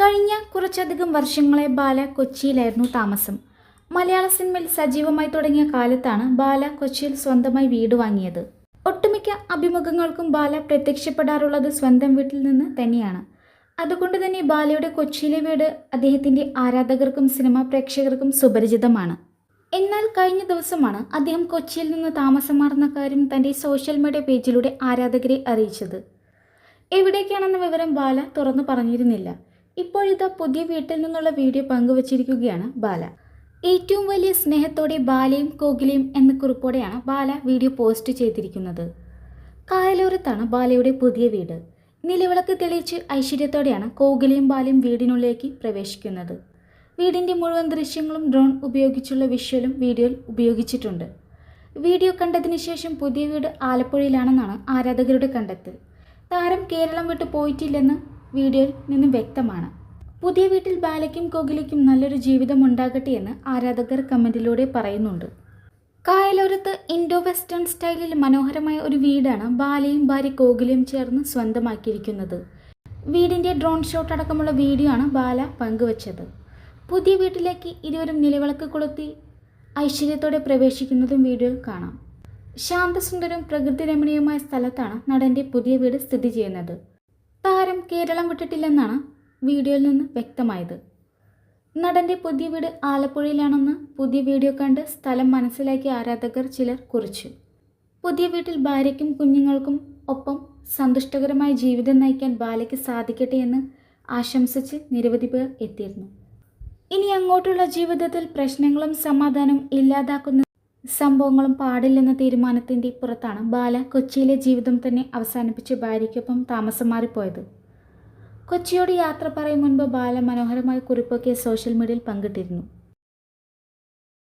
കഴിഞ്ഞ കുറച്ചധികം വർഷങ്ങളെ ബാല കൊച്ചിയിലായിരുന്നു താമസം. മലയാള സിനിമയിൽ സജീവമായി തുടങ്ങിയ കാലത്താണ് ബാല കൊച്ചിയിൽ സ്വന്തമായി വീട് വാങ്ങിയത്. ഒട്ടുമിക്ക അഭിമുഖങ്ങൾക്കും ബാല പ്രത്യക്ഷപ്പെടാറുള്ളത് സ്വന്തം വീട്ടിൽ നിന്ന് തന്നെയാണ്. അതുകൊണ്ട് തന്നെ ബാലയുടെ കൊച്ചിയിലെ വീട് അദ്ദേഹത്തിന്റെ ആരാധകർക്കും സിനിമാ പ്രേക്ഷകർക്കും സുപരിചിതമാണ്. എന്നാൽ കഴിഞ്ഞ ദിവസമാണ് അദ്ദേഹം കൊച്ചിയിൽ നിന്ന് താമസം മാറുന്ന കാര്യം തന്റെ സോഷ്യൽ മീഡിയ പേജിലൂടെ ആരാധകരെ അറിയിച്ചത്. എവിടേക്കാണെന്ന വിവരം ബാല തുറന്നു പറഞ്ഞിരുന്നില്ല. ഇപ്പോഴിതാ പുതിയ വീട്ടിൽ നിന്നുള്ള വീഡിയോ പങ്കുവച്ചിരിക്കുകയാണ് ബാല. ഏറ്റവും വലിയ സ്നേഹത്തോടെ ബാലയും കോകിലയും എന്ന കുറിപ്പോടെയാണ് ബാല വീഡിയോ പോസ്റ്റ് ചെയ്തിരിക്കുന്നത്. കായലോരത്താണ് ബാലയുടെ പുതിയ വീട്. നിലവിളക്ക് തെളിയിച്ച് ഐശ്വര്യത്തോടെയാണ് കോകിലയും ബാലയും വീടിനുള്ളിലേക്ക് പ്രവേശിക്കുന്നത്. വീടിന്റെ മുഴുവൻ ദൃശ്യങ്ങളും ഡ്രോൺ ഉപയോഗിച്ചുള്ള വിഷ്വലും വീഡിയോയിൽ ഉപയോഗിച്ചിട്ടുണ്ട്. വീഡിയോ കണ്ടതിന് ശേഷം പുതിയ വീട് ആലപ്പുഴയിലാണെന്നാണ് ആരാധകരുടെ കണ്ടെത്തൽ. താരം കേരളം വിട്ട് പോയിട്ടില്ലെന്ന് വീഡിയോയിൽ നിന്നും വ്യക്തമാണ്. പുതിയ വീട്ടിൽ ബാലയ്ക്കും കോകിലയ്ക്കും നല്ലൊരു ജീവിതം ഉണ്ടാകട്ടെ എന്ന് ആരാധകർ കമന്റിലൂടെ പറയുന്നുണ്ട്. കായലോരത്ത് ഇൻഡോ വെസ്റ്റേൺ സ്റ്റൈലിൽ മനോഹരമായ ഒരു വീടാണ് ബാലയും ഭാര്യ കോകിലയും ചേർന്ന് സ്വന്തമാക്കിയിരിക്കുന്നത്. വീടിന്റെ ഡ്രോൺ ഷോട്ട് അടക്കമുള്ള വീഡിയോ ആണ് ബാല പങ്കുവച്ചത്. പുതിയ വീട്ടിലേക്ക് ഇരുവരും നിലവിളക്ക് കൊളുത്തി ഐശ്വര്യത്തോടെ പ്രവേശിക്കുന്നതും വീഡിയോയിൽ കാണാം. ശാന്തസുന്ദരവും പ്രകൃതി രമണീയവുമായ സ്ഥലത്താണ് നടന്റെ പുതിയ വീട് സ്ഥിതി ചെയ്യുന്നത്. കേരളം വിട്ടിട്ടില്ലെന്നാണ് വീഡിയോയിൽ നിന്ന് വ്യക്തമായത്. നടന്റെ പുതിയ വീട് ആലപ്പുഴയിലാണെന്ന് പുതിയ വീഡിയോ കണ്ട് സ്ഥലം മനസ്സിലാക്കിയ ആരാധകർ ചിലർ കുറിച്ചു. പുതിയ വീട്ടിൽ ഭാര്യയ്ക്കും കുഞ്ഞുങ്ങൾക്കും ഒപ്പം സന്തുഷ്ടകരമായ ജീവിതം നയിക്കാൻ ബാലയ്ക്ക് സാധിക്കട്ടെ എന്ന് ആശംസിച്ച് നിരവധി പേർ എത്തിയിരുന്നു. ഇനി അങ്ങോട്ടുള്ള ജീവിതത്തിൽ പ്രശ്നങ്ങളും സമാധാനവും ഇല്ലാതാക്കുന്ന സംഭവങ്ങളും പാടില്ലെന്ന തീരുമാനത്തിന്റെ പുറത്താണ് ബാല കൊച്ചിയിലെ ജീവിതം തന്നെ അവസാനിപ്പിച്ച് ഭാര്യയ്ക്കൊപ്പം താമസം മാറിപ്പോയത് കൊച്ചിയോട് യാത്ര പറയും മുൻപ് ബാല മനോഹരമായ കുറിപ്പൊക്കെ സോഷ്യൽ മീഡിയയിൽ പങ്കിട്ടിരുന്നു.